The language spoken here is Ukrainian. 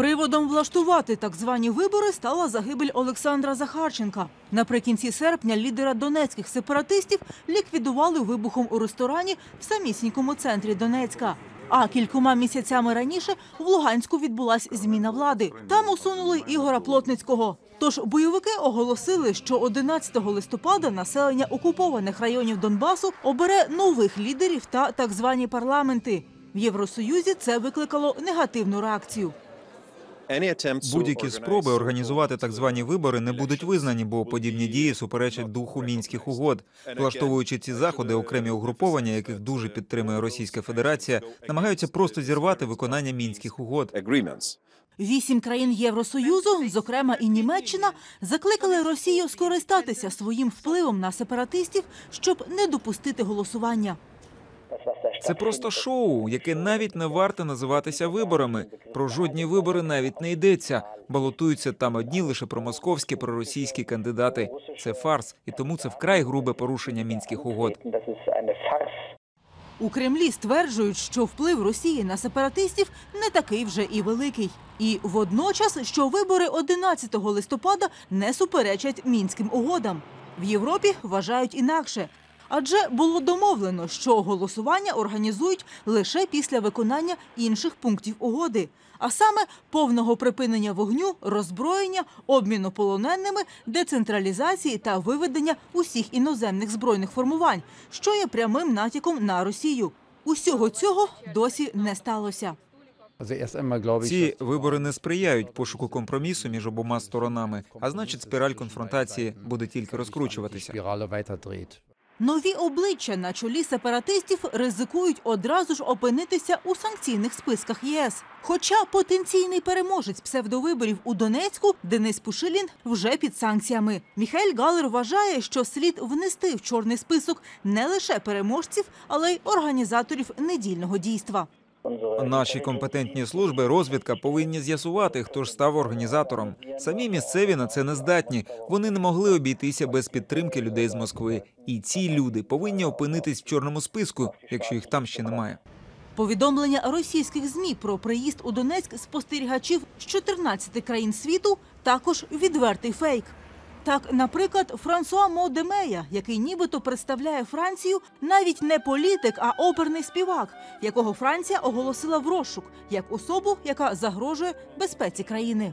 Приводом влаштувати так звані вибори стала загибель Олександра Захарченка. Наприкінці серпня лідера донецьких сепаратистів ліквідували вибухом у ресторані в самісінькому центрі Донецька. А кількома місяцями раніше в Луганську відбулась зміна влади. Там усунули Ігора Плотницького. Тож бойовики оголосили, що 11 листопада населення окупованих районів Донбасу обере нових лідерів та так звані парламенти. В Євросоюзі це викликало негативну реакцію. Будь-які спроби організувати так звані вибори не будуть визнані, бо подібні дії суперечать духу мінських угод. Влаштовуючи ці заходи, окремі угруповання, яких дуже підтримує Російська Федерація, намагаються просто зірвати виконання мінських угод. Вісім країн Євросоюзу, зокрема і Німеччина, закликали Росію скористатися своїм впливом на сепаратистів, щоб не допустити голосування. Це просто шоу, яке навіть не варте називатися виборами. Про жодні вибори навіть не йдеться. Балотуються там одні лише промосковські проросійські кандидати. Це фарс, і тому це вкрай грубе порушення мінських угод. У Кремлі стверджують, що вплив Росії на сепаратистів не такий вже і великий. І водночас, що вибори 11 листопада не суперечать мінським угодам. В Європі вважають інакше. Адже було домовлено, що голосування організують лише після виконання інших пунктів угоди, а саме повного припинення вогню, роззброєння, обміну полоненими, децентралізації та виведення усіх іноземних збройних формувань, що є прямим натяком на Росію. Усього цього досі не сталося. Ці вибори не сприяють пошуку компромісу між обома сторонами, а значить, спіраль конфронтації буде тільки розкручуватися. Нові обличчя на чолі сепаратистів ризикують одразу ж опинитися у санкційних списках ЄС. Хоча потенційний переможець псевдовиборів у Донецьку Денис Пушилін вже під санкціями. Міхаель Галер вважає, що слід внести в чорний список не лише переможців, але й організаторів недільного дійства. Наші компетентні служби розвідка повинні з'ясувати, хто ж став організатором. Самі місцеві на це не здатні. Вони не могли обійтися без підтримки людей з Москви. І ці люди повинні опинитись в чорному списку, якщо їх там ще немає. Повідомлення російських змі про приїзд у Донецьк спостерігачів з 14 країн світу також відвертий фейк. Так, наприклад, Франсуа Модемея, який нібито представляє Францію, навіть не політик, а оперний співак, якого Франція оголосила в розшук як особу, яка загрожує безпеці країни.